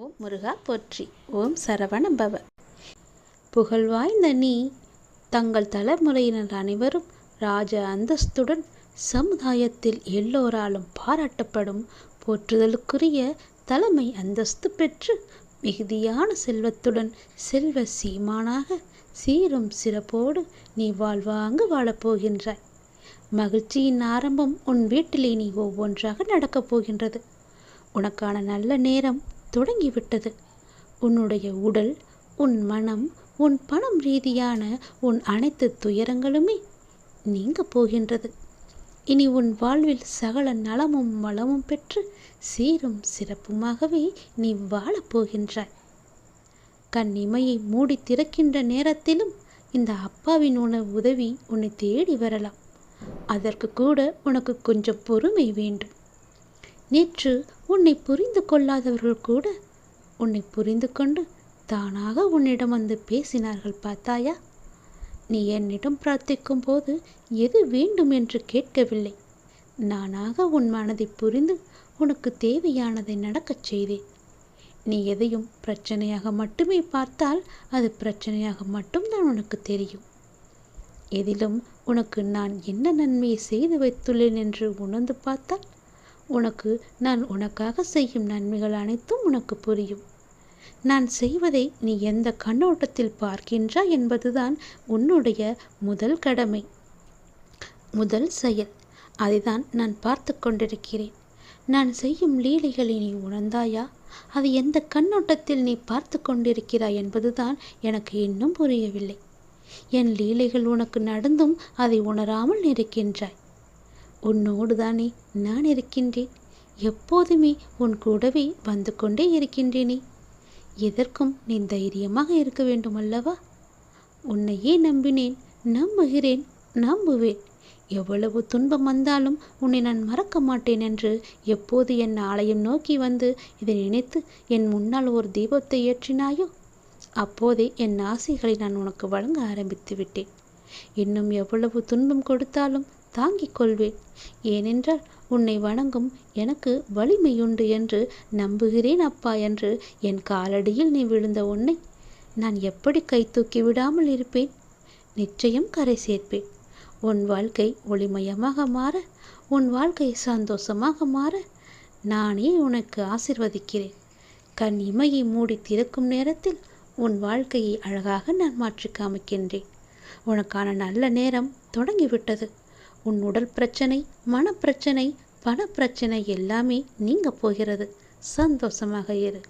ஓம் முருகா போற்றி. ஓம் சரவண பவ புகழ்வாய்ந்த நீ தங்கள் தலைமுறையினர் அனைவரும் ராஜ அந்தஸ்துடன் சமுதாயத்தில் எல்லோராலும் பாராட்டப்படும் போற்றுதலுக்குரிய தலைமை அந்தஸ்து பெற்று மிகுதியான செல்வத்துடன் செல்வ சீமானாக சீரும் சிறப்போடு நீ வாழ்வாங்கு வாழப்போகின்றாய் மகிழ்ச்சியின் ஆரம்பம் உன் வீட்டிலே நீ ஒவ்வொன்றாக நடக்கப் போகின்றது. உனக்கான நல்ல நேரம் தொடங்கிவிட்டது. உன்னுடைய உடல் உன் மனம் உன் பணம் ரீதியான உன் அனைத்து துயரங்களுமே நீங்க போகின்றது. இனி உன் வாழ்வில் சகல நலமும் வளமும் பெற்று சீரும் சிறப்புமாகவே நீ வாழப் போகின்றாய். கண் இமையை மூடி திறக்கின்ற நேரத்திலும் இந்த அப்பாவின் உண உதவி உன்னை தேடி வரலாம். அதற்கு கூட உனக்கு கொஞ்சம் பொறுமை வேண்டும். நேற்று உன்னை புரிந்து கொள்ளாதவர்கள் கூட உன்னை புரிந்து கொண்டு தானாக உன்னிடம் வந்து பேசினார்கள் பார்த்தாயா? நீ என்னிடம் பிரார்த்திக்கும் போது எது வேண்டும் என்று கேட்கவில்லை. நானாக உன் மனதை புரிந்து உனக்கு தேவையானதை நடக்கச் செய்தேன். நீ எதையும் பிரச்சனையாக மட்டுமே பார்த்தால் அது பிரச்சனையாக மட்டும்தான் உனக்கு தெரியும். எதிலும் உனக்கு நான் என்ன நன்மையை செய்து வைத்துள்ளேன் என்று உணர்ந்து பார்த்தால் உனக்கு நான் உனக்காக செய்யும் நன்மைகள் அனைத்தும் உனக்கு புரியும். நான் செய்வதை நீ எந்த கண்ணோட்டத்தில் பார்க்கின்றாய் என்பதுதான் உன்னுடைய முதல் கடமை. முதல் செயல். அதைதான் நான் பார்த்து கொண்டிருக்கிறேன். நான் செய்யும் லீலைகளை நீ உணர்ந்தாயா? அது எந்த கண்ணோட்டத்தில் நீ பார்த்து கொண்டிருக்கிறாய் என்பதுதான் எனக்கு இன்னும் புரியவில்லை. என் லீலைகள் உனக்கு நடந்தும் அதை உணராமல் இருக்கின்றாய். உன்னோடு தானே நான் இருக்கின்றேன். எப்போதுமே உன் கூடவே வந்து கொண்டே இருக்கின்றேனே. எதற்கும் நீ தைரியமாக இருக்க வேண்டும் அல்லவா உன்னையே நம்பினேன் நம்புகிறேன் நம்புவேன். எவ்வளவு துன்பம் வந்தாலும் உன்னை நான் மறக்க மாட்டேன் என்று எப்போது என் ஆலயம் நோக்கி வந்து இதை நினைத்து என் முன்னால் ஒரு தீபத்தை ஏற்றினாயோ? அப்போதே என் ஆசைகளை நான் உனக்கு வழங்க ஆரம்பித்து விட்டேன். இன்னும் எவ்வளவு துன்பம் கொடுத்தாலும் தாங்கிக் கொள்வேன். ஏனென்றால் உன்னை வணங்கும் எனக்கு வலிமையுண்டு என்று நம்புகிறேன் அப்பா என்று என் காலடியில் நீ விழுந்த உன்னை நான் எப்படி கை தூக்கி விடாமல் இருப்பேன்? நிச்சயம் கரை சேர்ப்பேன். உன் வாழ்க்கை ஒளிமயமாக மாற உன் வாழ்க்கை சந்தோஷமாக மாற நானே உனக்கு ஆசிர்வதிக்கிறேன். கண் இமையை மூடி திறக்கும் நேரத்தில் உன் வாழ்க்கையை அழகாக நான் மாற்றி காமிக்கின்றேன். உனக்கான நல்ல நேரம் தொடங்கிவிட்டது. உன் உடல் பிரச்சனை மனப்பிரச்சனை பணப்பிரச்சனை எல்லாமே நீங்க போகிறது. சந்தோஷமாக இரு.